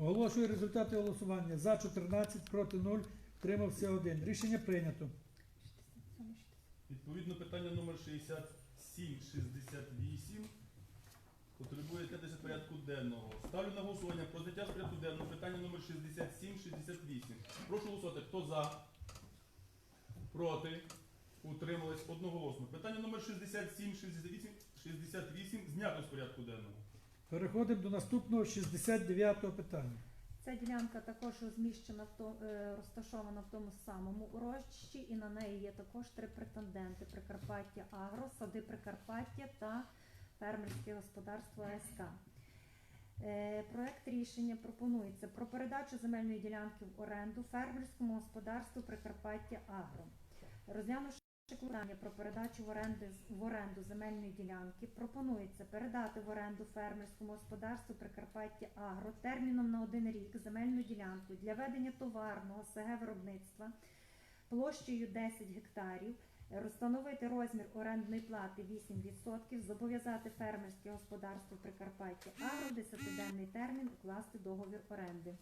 Оголошую результати голосування. За 14, проти 0, тримався 1. Рішення прийнято. Відповідно, питання номер 6768 потребує теж порядку денного. Ставлю на голосування про зняття з порядку денного питання номер 6768. Прошу голосувати. Хто за? Проти? Утримались одноголосно. Питання номер 6768 68 знято з порядку денного. Переходимо до наступного 69-го питання. Ця ділянка також розміщена в то- е, розташована в тому самому урочищі, і на неї є також три претенденти: Прикарпаття Агро, Сади Прикарпаття та фермерське господарство АСК. Е, Проект рішення пропонується про передачу земельної ділянки в оренду фермерському господарству Прикарпаття Агро. Розглянувши питання про передачу в оренду, в оренду земельної ділянки, пропонується передати в оренду фермерському господарству Прикарпаття Агро терміном на один рік земельну ділянку для ведення товарного СГ виробництва площею 10 гектарів, розстановити розмір орендної плати 8%, зобов'язати фермерське господарство Прикарпаття Агро в 10-денний термін укласти договір оренди.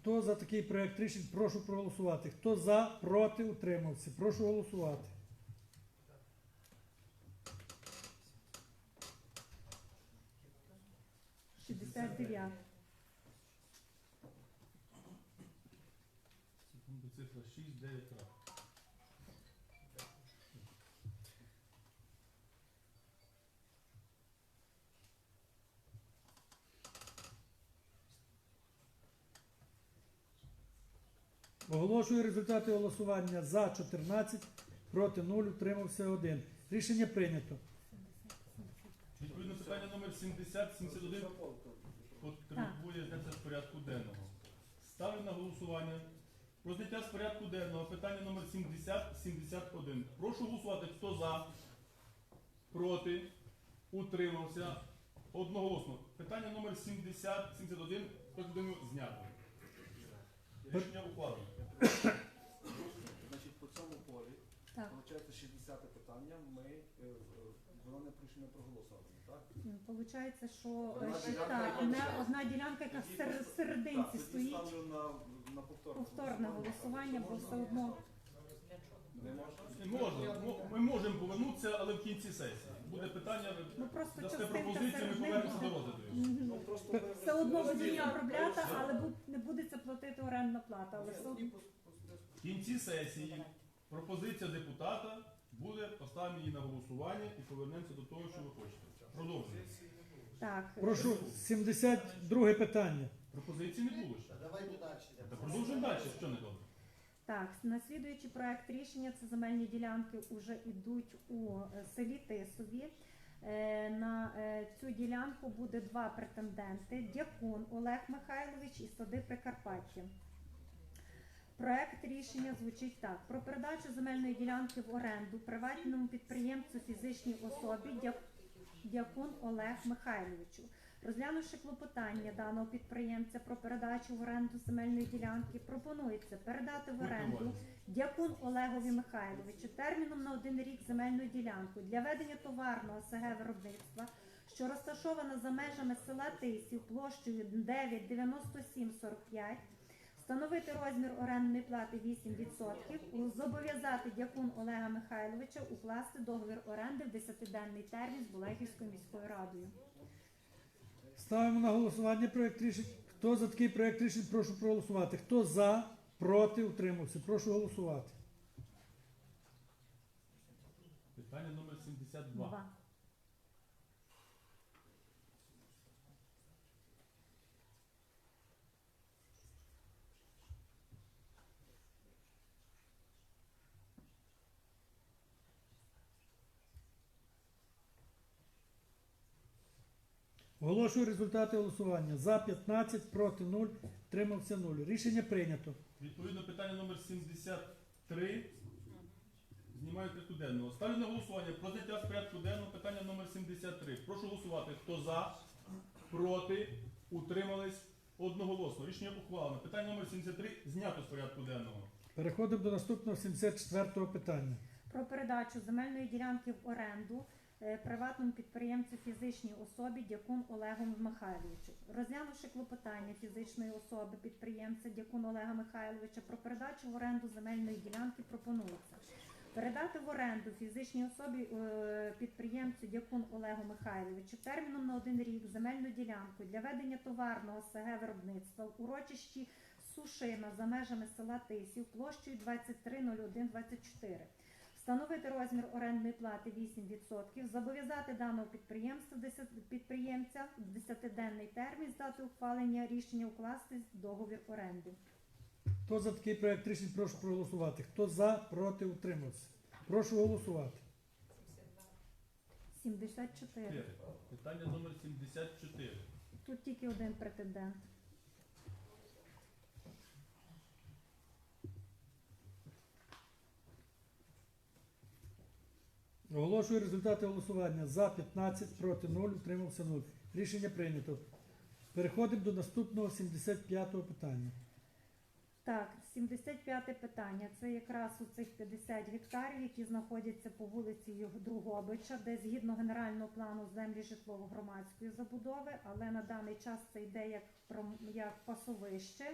Хто за такий проект рішень, прошу проголосувати. Хто за, проти, утримався. Прошу голосувати. – 69. Секунду, цифра 6, 9 раз. Оголошую результати голосування. За 14, проти 0, утримався 1. Рішення прийнято. Відповідно, питання номер 7071 потребує зняття з порядку денного. Ставлю на голосування про зняття з порядку денного питання номер 7071. Прошу голосувати, хто за, проти, утримався. Одноголосно. Питання номер 7071 порядку знято. Рішення ухвалено. Значить, по цьому полі, Так. виходить 60 питання, ми, е, воно не пройшло не проголосовано, так? Получається, що Одна е, ще ділянка, так, яка одна, лишилась. одна ділянка, яка в сер- в серединці Так, тоді стоїть. ставлю на, на повторне, Повторне голосування, бо Можна? все одно Не можна? Не можна. Мо- Ми можемо повернутися, але в кінці сесії. Буде питання, ви ну просто дасте частинка пропозицію, ми серед них повернемося до буде. розгляду. його. Ну, просто ми Все одно будуть обробляти, але бу- не буде платити орендна плата. Але все одно В кінці сесії пропозиція депутата буде, поставимо її на голосування і повернемося до того, що ви хочете. Продовжуємо. так. Прошу 72 питання. Пропозиції не було ще. Давайте далі. Та продовжуємо далі, що не добре. Так, наслідуючий проект рішення це земельні ділянки вже йдуть у е, селі Тисові. Е, На е, цю ділянку буде два претенденти: Дякун Олег Михайлович і сади Прикарпаття. Проект рішення звучить так: про передачу земельної ділянки в оренду приватному підприємцю фізичній особі Дякун Олег Михайловичу. Розглянувши клопотання даного підприємця про передачу в оренду земельної ділянки, пропонується передати в оренду Дякун Олегові Михайловичу терміном на один рік земельну ділянку для ведення товарного СГ виробництва, що розташована за межами села Тисів площею 99745, встановити розмір орендної плати 8%, зобов'язати Дякун Олега Михайловича укласти договір оренди в 10-денний термін з Булехівською міською радою. Ставимо на голосування проєкт рішень. Хто за такий проєкт рішень, прошу проголосувати. Хто за, проти, утримався. Прошу голосувати. Питання номер 72. Два. Оголошую результати голосування. За 15, проти 0, утримався 0. Рішення прийнято. Відповідно, питання номер 73 знімаю порядку денного. Ставлю на голосування про зняття з порядку денного питання номер 73. Прошу голосувати. Хто за, проти, утримались одноголосно. Рішення ухвалено. Питання номер 73 знято з порядку денного. Переходимо до наступного 74-го питання. про передачу земельної ділянки в оренду приватному підприємцю фізичній особі Дякун Олегу Михайловичу. Розглянувши клопотання фізичної особи підприємця Дякун Олега Михайловича про передачу в оренду земельної ділянки пропонується передати в оренду фізичній особі е, підприємцю Дякун Олегу Михайловичу терміном на один рік земельну ділянку для ведення товарного СГ виробництва в урочищі Сушина за межами села Тисів площею 230124. Встановити розмір орендної плати 8%, зобов'язати даного підприємства 10 підприємця в 10-денний термін з дати ухвалення рішення укласти договір оренди. Хто за такий проект рішень, прошу проголосувати. Хто за, проти, утримався. Прошу голосувати. 74. Чотири. Питання номер 74. Тут тільки один претендент. Оголошую результати голосування. За 15, проти 0, утримався 0. Рішення прийнято. Переходимо до наступного 75-го питання. Так, 75 питання. Це якраз у цих 50 гектарів, які знаходяться по вулиці Другобича, де згідно генерального плану землі житлово-громадської забудови, але на даний час це йде як, як пасовище.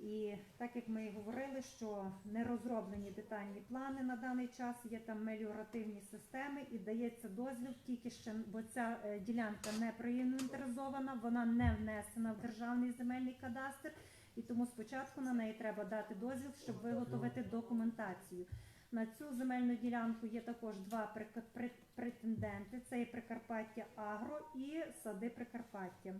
І так як ми і говорили, що не розроблені детальні плани на даний час, є там меліоративні системи і дається дозвіл тільки ще, бо ця е, ділянка не проінвентаризована, вона не внесена в державний земельний кадастр. І тому спочатку на неї треба дати дозвіл, щоб виготовити документацію. На цю земельну ділянку є також два претенденти: це є Прикарпаття Агро і Сади Прикарпаття.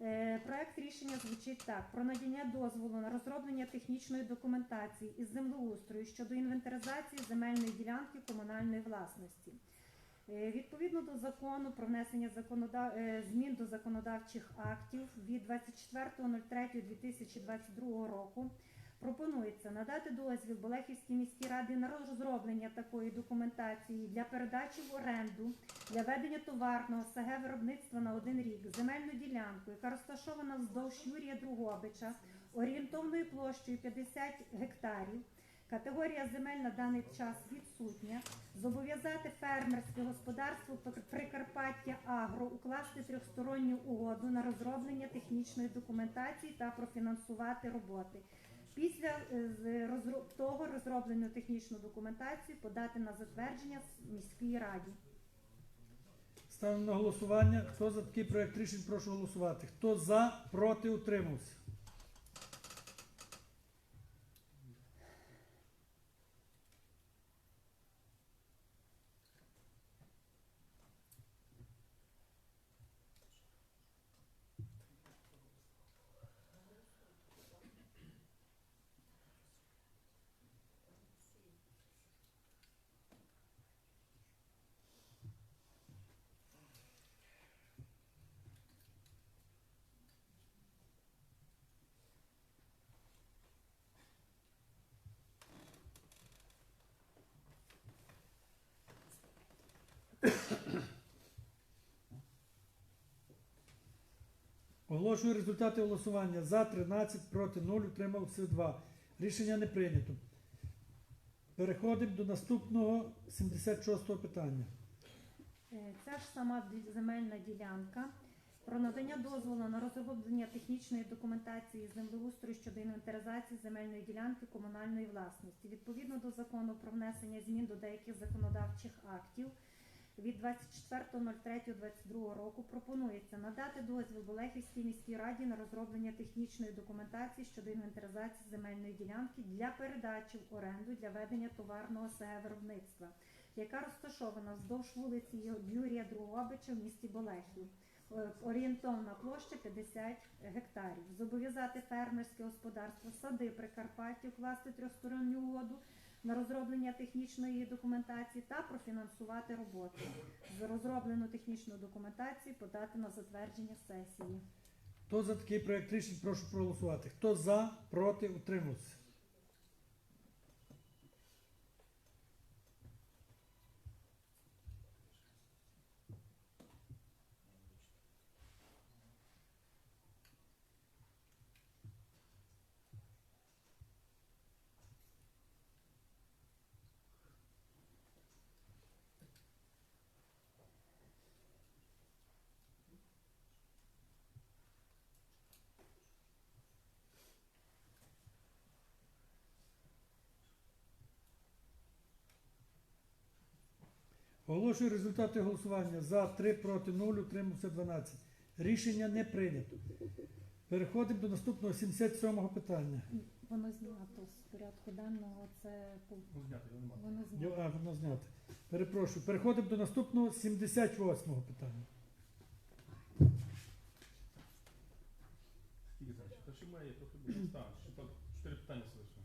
Е, Проект рішення звучить так: про надання дозволу на розроблення технічної документації із землеустрою щодо інвентаризації земельної ділянки комунальної власності. Е, Відповідно до закону про внесення е, змін до законодавчих актів від 24.03.2022 року пропонується надати дозвіл Болехівській міській раді на розроблення такої документації для передачі в оренду для ведення товарного СГ виробництва на один рік земельну ділянку, яка розташована вздовж Юрія Другобича, орієнтовною площею 50 гектарів. Категорія земель на даний час відсутня. Зобов'язати фермерське господарство Прикарпаття Агро укласти трьохсторонню угоду на розроблення технічної документації та профінансувати роботи. Після е, з розро- того розроблену технічну документацію подати на затвердження міській раді. Ставимо на голосування. Хто за такий проект рішень, прошу голосувати. Хто за, проти, утримався. Оголошую результати голосування. За 13, проти 0, утримався 2. Рішення не прийнято. Переходимо до наступного 76-го питання. Е, Ця ж сама земельна ділянка про надання дозволу на розроблення технічної документації землеустрою щодо інвентаризації земельної ділянки комунальної власності. Відповідно до закону про внесення змін до деяких законодавчих актів від 24.03.22 року пропонується надати дозвіл Болехівській міській раді на розроблення технічної документації щодо інвентаризації земельної ділянки для передачі в оренду для ведення товарного СГ виробництва яка розташована вздовж вулиці Юрія Другобича в місті Болехів. Е, Орієнтовна площа 50 гектарів. Зобов'язати фермерське господарство сади Прикарпаття укласти трьохсторонню угоду на розроблення технічної документації та профінансувати роботу. За розроблену технічну документацію подати на затвердження сесії. Хто за такий проект рішень, прошу проголосувати. Хто за, проти, утримався. Оголошую результати голосування. За 3 проти 0, утримався 12. Рішення не прийнято. Переходимо до наступного 77-го питання. Воно знято з порядку денного. Це воно знято. А, воно знято. Перепрошую. Переходимо до наступного 78-го питання. Скільки значить? Та ще має трохи більше. Так, ще так, чотири питання залишилося.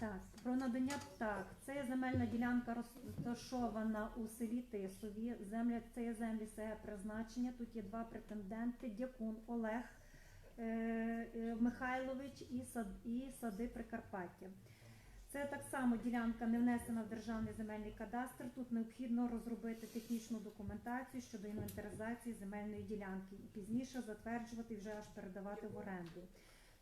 Так, про надання так. Це земельна ділянка розташована у селі Тисові. Земля це є землі СЕ призначення. Тут є два претенденти: Дякун Олег е, е, Михайлович і сад і сади Прикарпаття. Це так само ділянка не внесена в державний земельний кадастр. Тут необхідно розробити технічну документацію щодо інвентаризації земельної ділянки і пізніше затверджувати і вже аж передавати в оренду.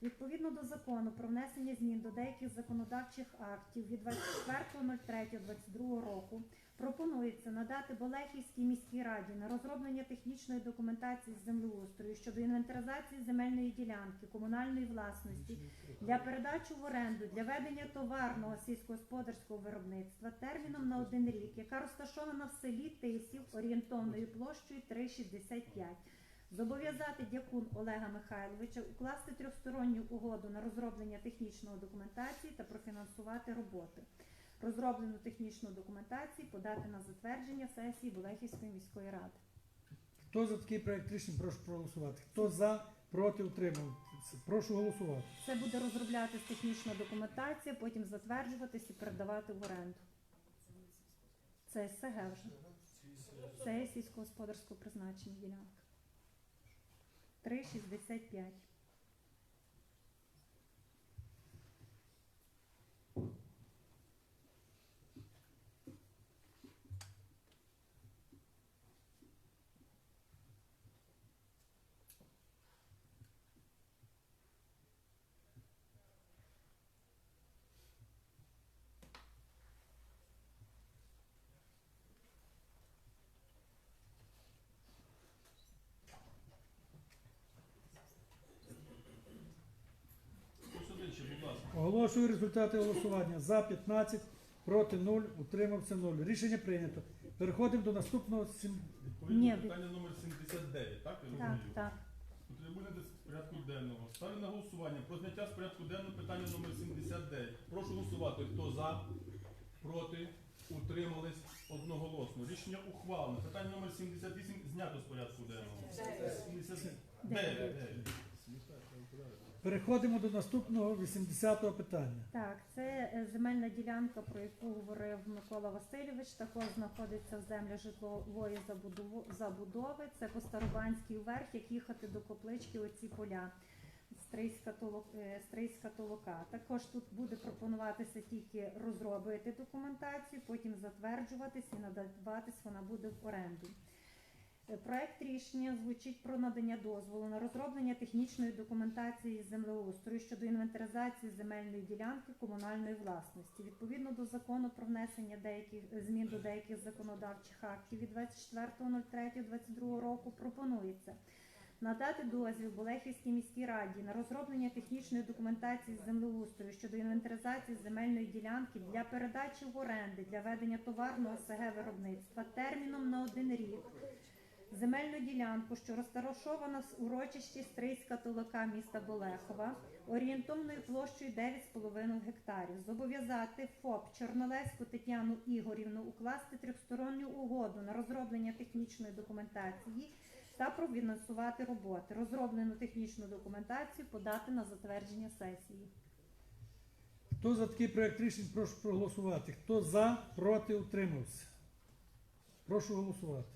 Відповідно до закону про внесення змін до деяких законодавчих актів від 24.03.22 року пропонується надати Болехівській міській раді на розроблення технічної документації з землеустрою щодо інвентаризації земельної ділянки комунальної власності для передачі в оренду для ведення товарного сільськогосподарського виробництва терміном на один рік, яка розташована в селі Тисів орієнтовною площею 3,65. Зобов'язати дякун Олега Михайловича укласти трьохсторонню угоду на розроблення технічної документації та профінансувати роботи. Розроблену технічну документацію подати на затвердження сесії Болехівської міської ради. Хто за такий проект рішення, прошу проголосувати. Хто за, проти, утримався. Прошу голосувати. Це буде розроблятись технічна документація, потім затверджуватись і передавати в оренду. Це СГ вже. Це сільськогосподарського призначення ділянка. 3,65. Хтось один ще, будь ласка. Оголошую результати голосування. За 15, проти 0, утримався 0. Рішення прийнято. Переходимо до наступного сім- Відповідно, Ні, питання номер 79, так? Я Так, розумію? так. Потребує з порядку денного. Ставлю на голосування про зняття з порядку денного питання номер 79. Прошу голосувати. Хто за, проти, утримались одноголосно. Рішення ухвалено. Питання номер 78 знято з порядку денного. 79. Переходимо до наступного 80-го питання. Так, це е, земельна ділянка, про яку говорив Микола Васильович. Також знаходиться в землях житлової забудови. Це по Старобанській вверх, як їхати до Коплички, оці поля. Стрийська е, Стрийська толока. Також тут буде пропонуватися тільки розробити документацію, потім затверджуватись і надаватись вона буде в оренду. Е, Проект рішення звучить про надання дозволу на розроблення технічної документації землеустрою щодо інвентаризації земельної ділянки комунальної власності. Відповідно до закону про внесення деяких змін до деяких законодавчих актів від 24.03.22 року пропонується надати дозвіл Болехівській міській раді на розроблення технічної документації землеустрою щодо інвентаризації земельної ділянки для передачі в оренди для ведення товарного СГ виробництва терміном на один рік земельну ділянку, що розташована в урочищі Стрийська толока міста Болехова, орієнтовною площею 9,5 гектарів. Зобов'язати ФОП Чорнолеську Тетяну Ігорівну укласти трьохсторонню угоду на розроблення технічної документації та профінансувати роботи. Розроблену технічну документацію подати на затвердження сесії. Хто за такий проект рішення, прошу проголосувати. Хто за, проти, утримався. Прошу голосувати.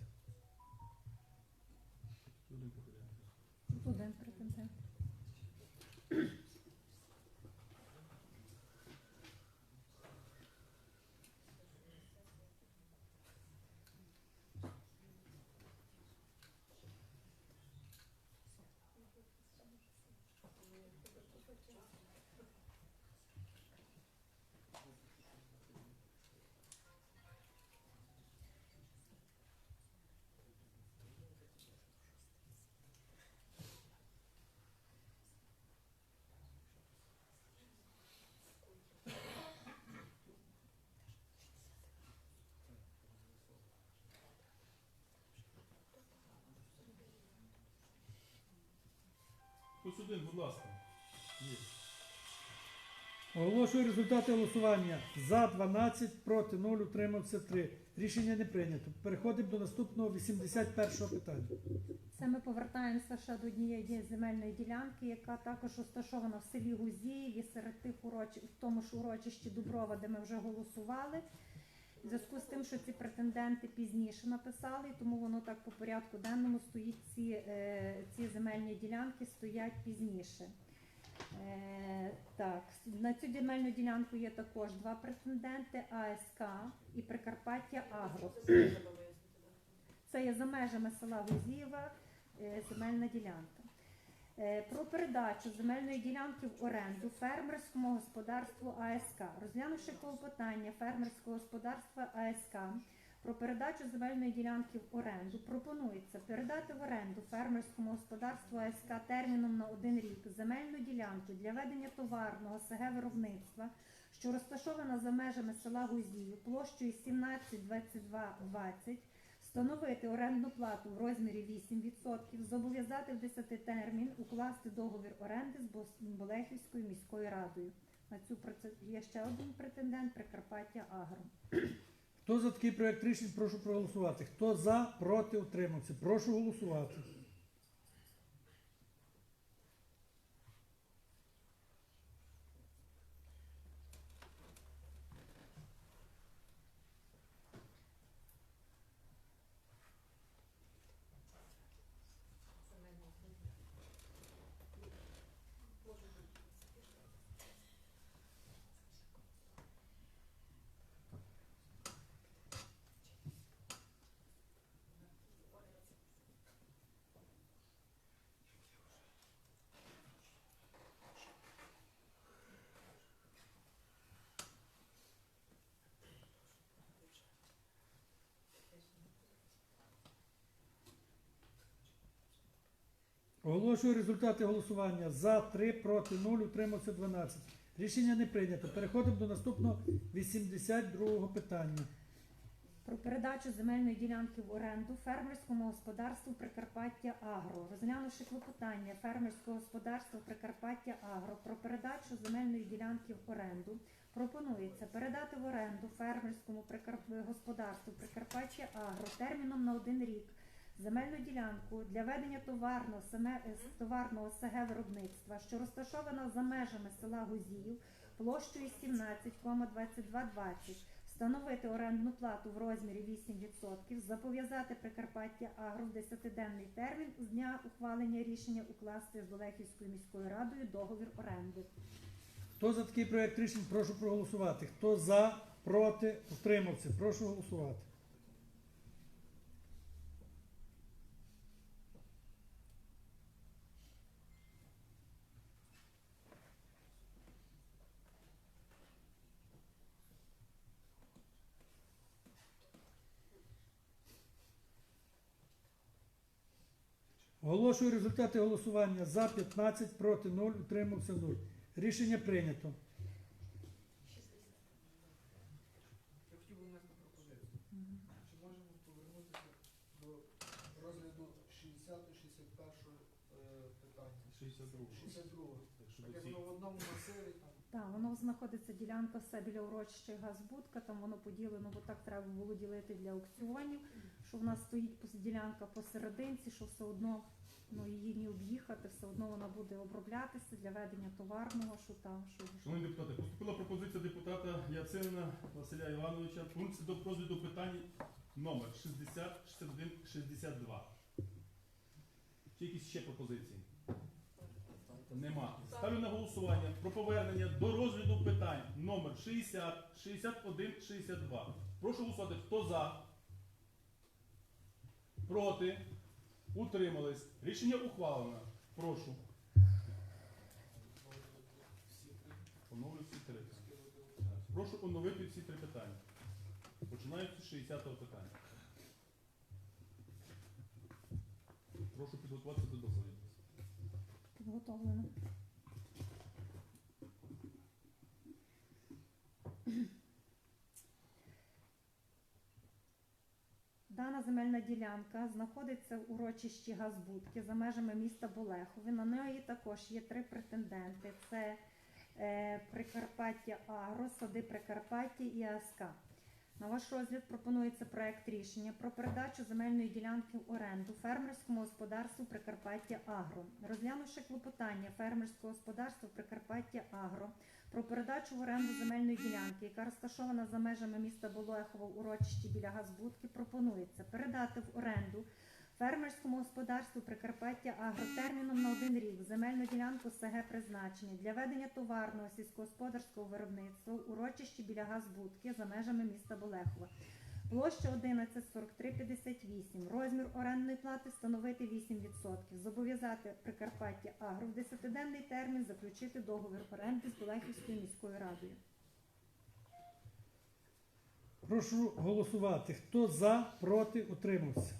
Один Один, будь ласка. Є. Оголошую результати голосування. За 12, проти 0, утримався 3. Рішення не прийнято. Переходимо до наступного 81 питання. Це ми повертаємося ще до однієї земельної ділянки, яка також розташована в селі Гузіїві серед тих урочищ, в тому ж урочищі Дуброва, де ми вже голосували. В зв'язку з тим, що ці претенденти пізніше написали, тому воно так по порядку денному стоїть ці, е, ці земельні ділянки стоять пізніше. Е, так, на цю земельну ділянку є також два претенденти АСК і Прикарпаття Агро. Це є за межами села Гузієва е, земельна ділянка. Е, Про передачу земельної ділянки в оренду фермерському господарству АСК. Розглянувши клопотання фермерського господарства АСК про передачу земельної ділянки в оренду, пропонується передати в оренду фермерському господарству АСК терміном на один рік земельну ділянку для ведення товарного СГ виробництва, що розташована за межами села Гузіїв площею 172220, встановити орендну плату в розмірі 8%, зобов'язати в 10 термін укласти договір оренди з Болехівською міською радою. На цю процедуру є ще один претендент Прикарпаття Агро. Хто за такий проект рішень, прошу проголосувати. Хто за, проти, утримався. Прошу голосувати. Оголошую результати голосування. За 3, проти 0, утримався 12. Рішення не прийнято. Переходимо до наступного 82 питання. Про передачу земельної ділянки в оренду фермерському господарству Прикарпаття Агро. Розглянувши клопотання фермерського господарства Прикарпаття Агро про передачу земельної ділянки в оренду, пропонується передати в оренду фермерському господарству Прикарпаття Агро терміном на один рік земельну ділянку для ведення товарного, семе- е, товарного СГ виробництва, що розташована за межами села Гузіїв площею 17,2220 встановити орендну плату в розмірі 8%, зобов'язати Прикарпаття Агро в 10-денний термін з дня ухвалення рішення укласти з Олехівською міською радою договір оренди. Хто за такий проект рішень, прошу проголосувати. Хто за, проти, утримався. Прошу голосувати. Оголошую результати голосування. За 15, проти 0, утримався 0. Рішення прийнято. Я хотів би внести пропозицію. Чи можемо повернутися до розгляду 60-61 е, питання? 62. 62. Якщо Так до воно в одному масиві там. Так, воно знаходиться ділянка все біля урочища газбудка, там воно поділено, бо так треба було ділити для аукціонів, що в нас стоїть ділянка посерединці, що все одно ну, її не об'їхати, все одно вона буде оброблятися для ведення товарного, що там, що, Шановні депутати, поступила пропозиція депутата Яцинина Василя Івановича пункт до розгляду питань номер 60, 61, 62. Чи якісь ще пропозиції? Нема. Ставлю на голосування про повернення до розгляду питань номер 60, 61, 62. Прошу голосувати, хто за, проти, утримались. Рішення ухвалено. Прошу. Оновлю всі три. Прошу оновити всі три питання. Починаючи з 60-го питання. Прошу підготуватися до доповіді. підготовлено. Дана земельна ділянка знаходиться в урочищі Газбудки за межами міста Болехові. На неї також є три претенденти: це е, Прикарпаття Агро, Сади Прикарпаття і АСК. На ваш розгляд пропонується проект рішення про передачу земельної ділянки в оренду фермерському господарству Прикарпаття Агро. Розглянувши клопотання фермерського господарства Прикарпаття Агро про передачу в оренду земельної ділянки, яка розташована за межами міста Болехово в урочищі біля Газбудки, пропонується передати в оренду фермерському господарству Прикарпаття агротерміном на один рік земельну ділянку СГ призначення для ведення товарного сільськогосподарського виробництва в урочищі біля Газбудки за межами міста Болехова. Площа 114358. Розмір орендної плати становити 8%. Зобов'язати Прикарпаття Агро в 10-денний термін заключити договір оренди з Болехівською міською радою. Прошу голосувати. Хто за, проти, утримався.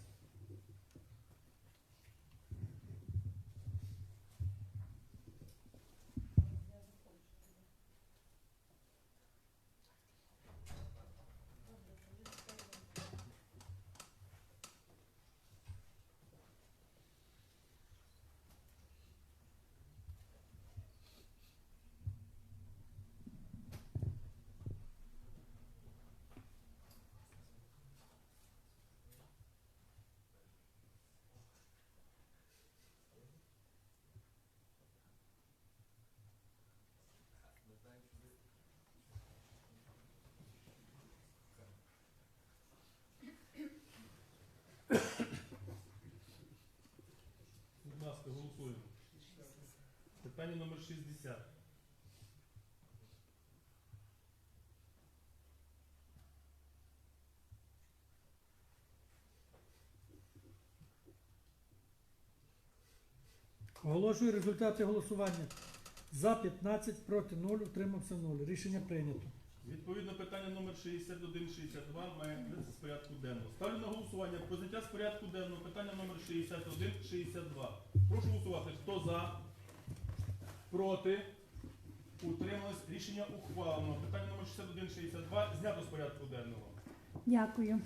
Будь ласка, голосуємо. Питання номер 60. Оголошую результати голосування. За 15, проти 0, утримався 0. Рішення прийнято. Відповідно, питання номер 61-62 має з порядку денного. Ставлю на голосування про зняття з порядку денного питання номер 61-62. Прошу голосувати. Хто за? Проти? Утримались? Рішення ухвалено. Питання номер 61-62 знято з порядку денного. Дякую.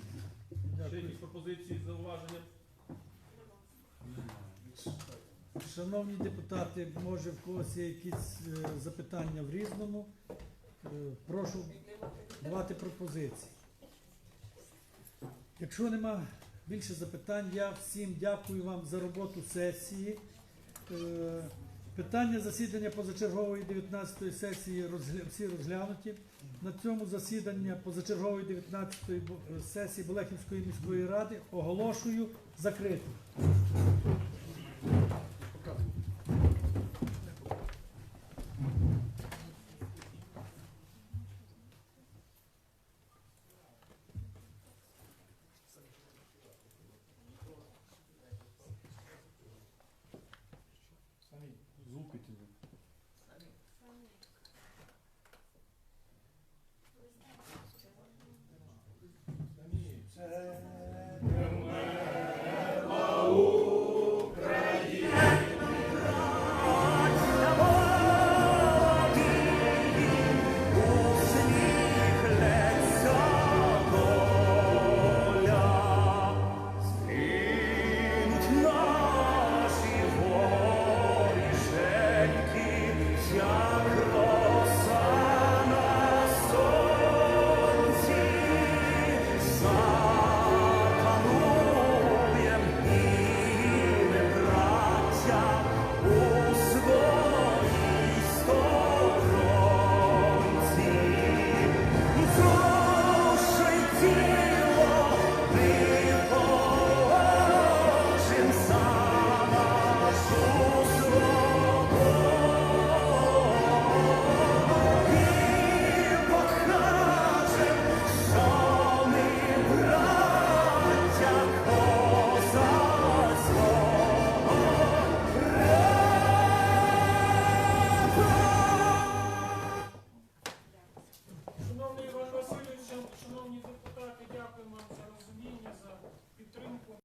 Ще якісь пропозиції, зауваження? Шановні депутати, може в когось є якісь е, запитання в різному. Е, прошу давати пропозиції. Якщо нема більше запитань, я всім дякую вам за роботу сесії. Е, питання засідання позачергової 19-ї сесії всі розглянуті. На цьому засідання позачергової 19-ї е, сесії Болехівської міської ради оголошую закритим.